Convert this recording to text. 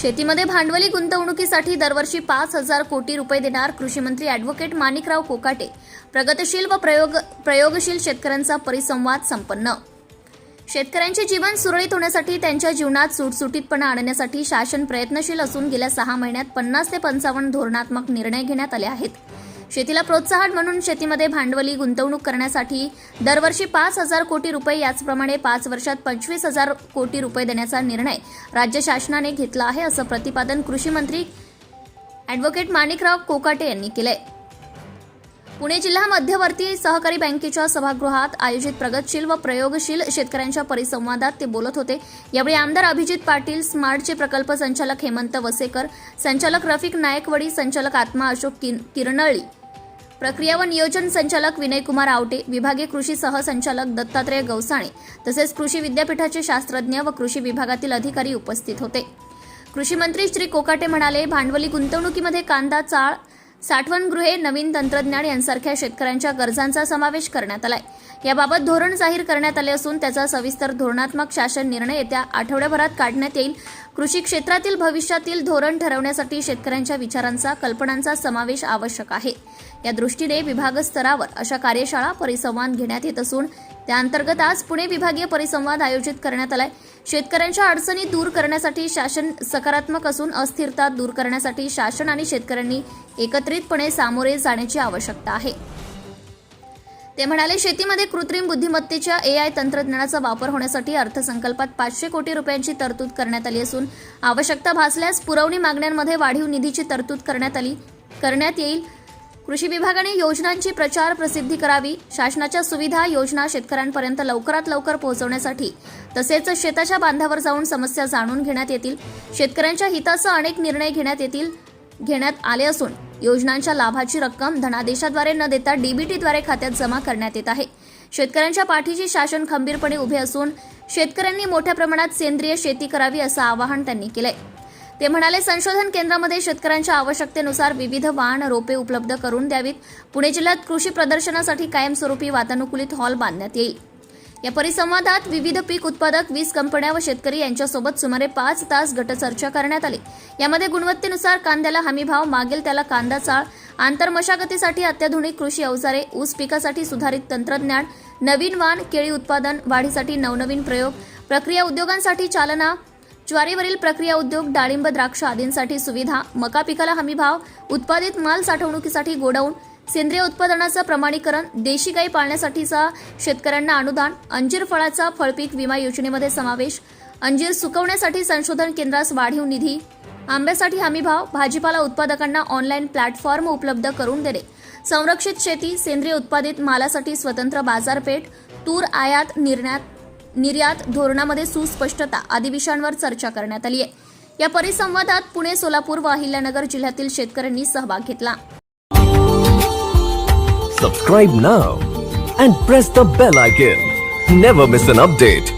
शेतीमध्ये भांडवली गुंतवणुकीसाठी दरवर्षी पाच हजार कोटी रुपये देणार कृषी मंत्री अॅडव्होकेट माणिकराव कोकाटे. प्रगतशील व प्रयोग प्रयोगशील शेतकऱ्यांचा परिसंवाद संपन्न. शेतकऱ्यांचे जीवन सुरळीत होण्यासाठी त्यांच्या जीवनात सुटसुटीतपणा आणण्यासाठी शासन प्रयत्नशील असून गेल्या सहा महिन्यात पन्नास ते पंचावन्न धोरणात्मक निर्णय घेण्यात आले आहेत. शेतीला प्रोत्साहन म्हणून शेतीमध्ये भांडवली गुंतवणूक करण्यासाठी दरवर्षी पाच हजार कोटी रुपये याचप्रमाणे पाच वर्षात पंचवीस हजार कोटी रुपये देण्याचा निर्णय राज्य शासनाने घेतला आहे असं प्रतिपादन कृषी मंत्री अॅडव्होकेट माणिकराव कोकाटे यांनी केलंय. पुणे जिल्हा मध्यवर्ती सहकारी बँकेच्या सभागृहात आयोजित प्रगतशील व प्रयोगशील शेतकऱ्यांच्या परिसंवादात ते बोलत होते. यावेळी आमदार अभिजित पाटील स्मार्टचे प्रकल्प संचालक हेमंत वसेकर संचालक रफिक नायकवडी संचालक आत्मा अशोक किन- किरणळी प्रक्रिया व नियोजन संचालक विनयकुमार आवटे विभागीय कृषी सहसंचालक दत्तात्रय गवसाणे तसेच कृषी विद्यापीठाचे शास्त्रज्ञ व कृषी विभागातील अधिकारी उपस्थित होते. कृषी मंत्री श्री कोकाटे म्हणाले भांडवली गुंतवणुकीमध्ये कांदा चाळ साठवणगृहे नवीन तंत्रज्ञान यांसारख्या शेतकऱ्यांच्या गरजांचा समावेश करण्यात आलाय. याबाबत धोरण जाहीर करण्यात आले असून त्याचा सविस्तर धोरणात्मक शासन निर्णय येत्या आठवड्याभरात काढण्यात येईल. कृषी क्षेत्रातील भविष्यातील धोरण ठरवण्यासाठी शेतकऱ्यांच्या विचारांचा कल्पनांचा समावेश आवश्यक आहे. या दृष्टीने विभाग स्तरावर अशा कार्यशाळा परिसंवाद घेण्यात येत असून त्याअंतर्गत आज पुणे विभागीय परिसंवाद आयोजित करण्यात आलाय. शेतकऱ्यांच्या अडचणी दूर करण्यासाठी शासन सकारात्मक असून अस्थिरता दूर करण्यासाठी शासन आणि शेतकऱ्यांनी एकत्रितपणे सामोरे जाण्याची आवश्यकता आहे. ते म्हणाले शेतीमध्ये कृत्रिम बुद्धिमत्तेच्या ए आय तंत्रज्ञानाचा वापर होण्यासाठी अर्थसंकल्पात पाचशे कोटी रुपयांची तरतूद करण्यात आली असून आवश्यकता भासल्यास पुरवणी मागण्यांमध्ये वाढीव निधीची तरतूद करण्यात आली करण्यात येईल कृषी विभागाने योजनांची प्रचार प्रसिद्धी करावी शासनाच्या सुविधा योजना शेतकऱ्यांपर्यंत लवकरात लवकर पोहोचवण्यासाठी तसेच शेताच्या बांधावर जाऊन समस्या जाणून घेण्यात येतील शेतकऱ्यांच्या हिताचा अनेक निर्णय घेण्यात येतील घेण्यात आले असून योजनांच्या लाभाची रक्कम धनादेशाद्वारे न देता डीबीटीद्वारे खात्यात जमा करण्यात येत आहे. शेतकऱ्यांच्या पाठीशी शासन खंबीरपणे उभे असून शेतकऱ्यांनी मोठ्या प्रमाणात सेंद्रिय शेती करावी असं आवाहन त्यांनी केलंय. ते म्हणाले संशोधन केंद्रामध्ये शेतकऱ्यांच्या आवश्यकतेनुसार विविध वाहन रोपे उपलब्ध करून द्यावीत. पुणे जिल्ह्यात कृषी प्रदर्शनासाठी कायमस्वरूपी वातानुकूलित हॉल बांधण्यात येईल. या परिसंवादात विविध पीक उत्पादक वीस कंपन्या व शेतकरी यांच्यासोबत सुमारे पाच तास गटचर्चा करण्यात आली. यामध्ये गुणवत्तेनुसार कांद्याला हमीभाव मागेल त्याला कांदा चाळ आंतरमशागतीसाठी अत्याधुनिक कृषी अवजारे ऊस पिकासाठी सुधारित तंत्रज्ञान नवीन वाण केळी उत्पादन वाढीसाठी नवनवीन प्रयोग प्रक्रिया उद्योगांसाठी चालना ज्वारीवरील प्रक्रिया उद्योग डाळिंब द्राक्ष आदींसाठी सुविधा मका पिकाला हमीभाव उत्पादित माल साठवणुकीसाठी गोडाऊन सेंद्रिय उत्पादनाचं प्रमाणीकरण देशी गाई पाळण्यासाठीचा शेतकऱ्यांना अनुदान अंजीर फळाचा फळपीक विमा योजनेमध्ये समावेश अंजीर सुकवण्यासाठी संशोधन केंद्रास वाढीव निधी आंब्यासाठी हमीभाव भाजीपाला उत्पादकांना ऑनलाईन प्लॅटफॉर्म उपलब्ध करून देणे संरक्षित शेती सेंद्रिय उत्पादित मालासाठी स्वतंत्र बाजारपेठ तूर आयात निर्यात निर्यात धोरणामध्ये सुस्पष्टता आदी विषयांवर चर्चा करण्यात आली आहे. या परिसंवादात पुणे सोलापूर व अहिल्यानगर जिल्ह्यातील शेतकऱ्यांनी सहभाग घेतला. Subscribe now and press the bell icon never miss an update